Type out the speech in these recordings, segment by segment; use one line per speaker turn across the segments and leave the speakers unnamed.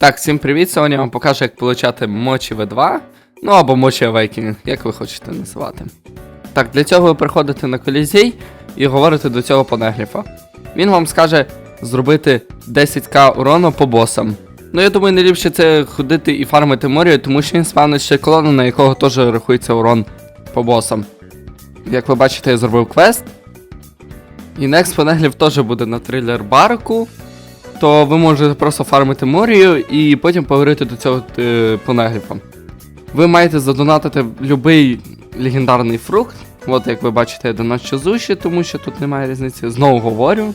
Так, всім привіт! Сьогодні я вам покажу, як получати мочі V2, ну або мочі Awakening, як ви хочете називати. Так, для цього ви приходите на колізей і говорите до цього понегліфа. Він вам скаже зробити 10к урону по босам. Ну я думаю, найліпше це ходити і фармити морію, тому що він спавнить ще колону, на якого теж рахується урон по босам. Як ви бачите, я зробив квест. І next понеглів теж буде на трилер барку то ви можете просто фармити морію і потім поговорити до цього е, понегліфа. Ви маєте задонатити будь-який легендарний фрукт. От як ви бачите, я доначу зуші, тому що тут немає різниці. Знову говорю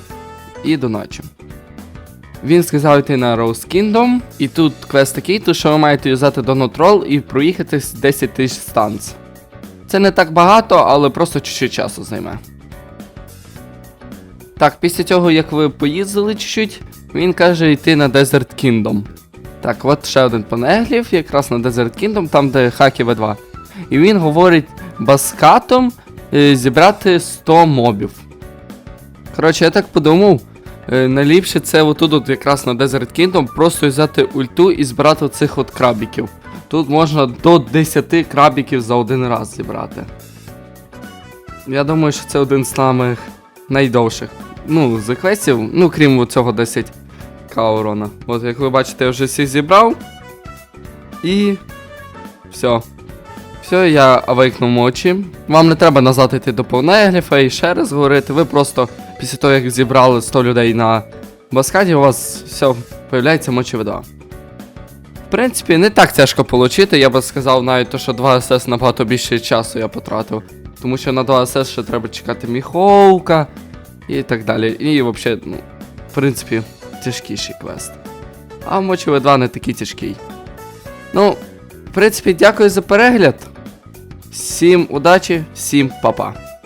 і доначу. Він сказав йти на Rose Kingdom, і тут квест такий, то що ви маєте юзати Roll і проїхатись 10 тисяч станц. Це не так багато, але просто чуть-чуть часу займе. Так, після цього, як ви поїздили чуть-чуть, він каже йти на Desert Kingdom. Так, от ще один понеглів, якраз на Desert Kingdom, там де хаки В2. І він говорить баскатом е, зібрати 100 мобів. Коротше, я так подумав. е, Найліпше це отут от якраз на Desert Kingdom просто взяти ульту і збирати оцих от крабіків. Тут можна до 10 крабіків за один раз зібрати. Я думаю, що це один з самих найдовших. Ну, з квестів, ну крім цього 10 урона. От як ви бачите, я вже всіх зібрав. І. Все. Все, я авейкнув мочі. Вам не треба назад йти до повнегліфа і ще раз говорити. Ви просто після того, як зібрали 100 людей на баскаді, у вас все, появляється мочі вода. В принципі, не так тяжко отримати, я би сказав навіть то, що 2 СС набагато більше часу я потратив. Тому що на 2 СС ще треба чекати міховка і так далі. І взагалі, ну, в принципі, тяжкіший квест. А мочі В2 не такий тяжкий. Ну, в принципі, дякую за перегляд. Всім удачі, всім па-па.